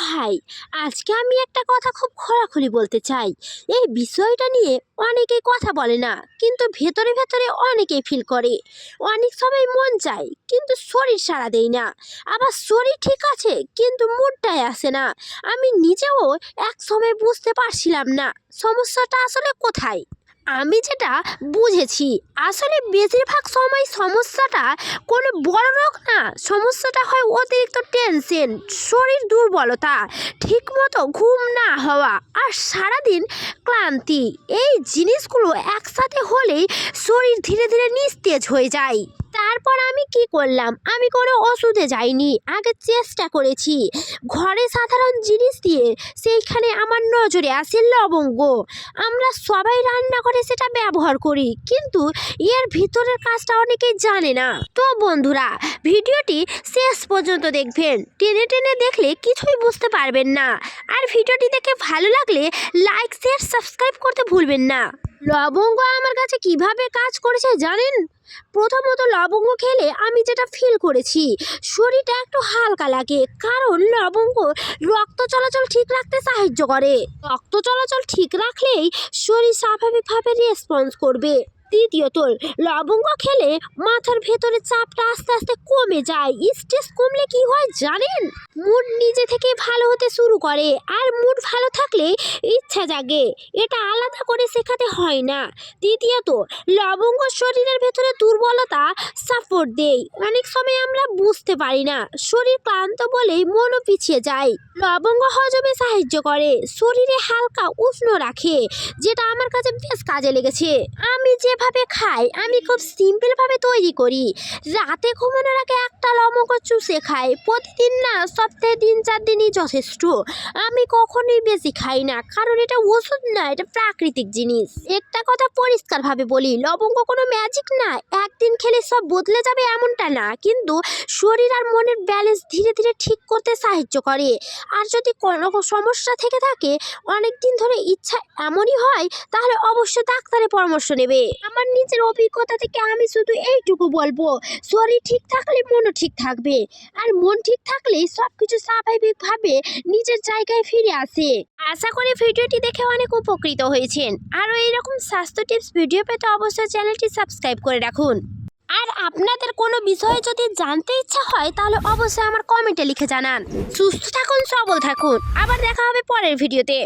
ভাই, আজকে আমি একটা কথা খুব খোলাখুলি বলতে চাই। এই বিষয়টা নিয়ে অনেকেই কথা বলে না, কিন্তু ভেতরে ভেতরে অনেকেই ফিল করে। অনেক সময় মন চায়, কিন্তু শরীর সাড়া দেয় না। আবার শরীর ঠিক আছে, কিন্তু মুডটাই আসে না। আমি নিজেও এক সময় বুঝতে পারছিলাম না, সমস্যাটা আসলে কোথায়? আমি যেটা বুঝেছি, আসলে বেশিরভাগ সময় সমস্যাটা কোনো বড় রোগ না, সমস্যাটা হয় অতিরিক্ত টেনশন শরীর দুর্বলতা ঠিক মতো ঘুম না হওয়া আর সারাদিন ক্লান্তি। এই জিনিসগুলো একসাথে হলেই শরীর ধীরে ধীরে নিস্তেজ হয়ে যায়। তারপর আমি কি করলাম? আমি কোনো ওষুধে যাইনি। আগে চেষ্টা করেছি। ঘরে সাধারণ জিনিস দিয়ে সেইখানে আমার নজরে আসে লবঙ্গ। আমরা সবাই রান্না করে সেটা ব্যবহার করি। কিন্তু এর ভিতরের কাজটা অনেকেই জানে না। তো বন্ধুরা, ভিডিওটি শেষ পর্যন্ত দেখবেন। টেনে টেনে দেখলে কিছুই বুঝতে পারবেন না। আর ভিডিওটি দেখে ভালো লাগলে লাইক, শেয়ার, সাবস্ক্রাইব করতে ভুলবেন না। লবঙ্গ আমার কাছে কীভাবে কাজ করেছে জানেন? প্রথমত লবঙ্গ খেলে আমি যেটা ফিল করেছি, শরীরটা একটু হালকা লাগে, কারণ লবঙ্গ রক্ত চলাচল ঠিক রাখতে সাহায্য করে। রক্ত চলাচল ঠিক রাখলেই শরীর স্বাভাবিকভাবে রেসপন্স করবে। দ্বিতীয়ত, লবঙ্গ খেলে মাথার ভেতরে চাপটা আস্তে আস্তে কমে যায় স্ট্রেস কমলে কি হয় জানেন? মুড থেকে ভালো হতে শুরু করে আর মুড ভালো থাকলে ইচ্ছা জাগে। এটা আলাদা করে শেখাতে হয় না। তৃতীয়ত লবঙ্গ শরীরের ভেতরে দুর্বলতা সাপোর্ট দেয়। অনেক সময় আমরা বুঝতে পারি না। শরীর ক্লান্ত বলেই মনও পিছিয়ে যায়। লবঙ্গ হজমে সাহায্য করে। শরীরে হালকা উষ্ণ রাখে, যেটা আমার কাছে বেশ কাজে লেগেছে। আমি যেভাবে খাই, আমি খুব সিম্পলভাবে তৈরি করি। রাতে ঘুমানোর আগে একটা লবঙ্গ চুষে খাই। প্রতিদিন না সপ্তাহে দিন চার দিনই যথেষ্ট। আমি কখনোই বেশি খাই না, কারণ এটা ওষুধ না, এটা প্রাকৃতিক জিনিস। একটা কথা পরিষ্কারভাবে বলি, লবঙ্গ কোনো ম্যাজিক না। একদিন খেলে সব বদলে যাবে এমনটা না, কিন্তু শরীর আর মনের ব্যালেন্স ধীরে ধীরে ঠিক করতে সাহায্য করে। আর যদি কোনো সমস্যা থেকে থাকে অনেক দিন ধরে ইচ্ছা এমনই হয়, তাহলে অবশ্যই ডাক্তারের পরামর্শ নেবে। আমার নিজের অভিজ্ঞতা থেকে আমি শুধু এইটুকু বলব, শরীর ঠিক থাকলে মনও ঠিক থাকবে, আর মন ঠিক থাকলেই সব কিছু স্বাভাবিকভাবে নিজের জায়গায় ফিরে আসে। আশা করি ভিডিওটি দেখে অনেক উপকৃত হয়েছেন। আরও এইরকম স্বাস্থ্য টিপস ভিডিও পেতে অবশ্যই চ্যানেলটি সাবস্ক্রাইব করে রাখুন। আর আপনাদের কোনো বিষয়ে যদি জানতে ইচ্ছা হয়, তাহলে অবশ্যই আমার কমেন্টে লিখে জানান। সুস্থ থাকুন, সবল থাকুন। আবার দেখা হবে পরের ভিডিওতে।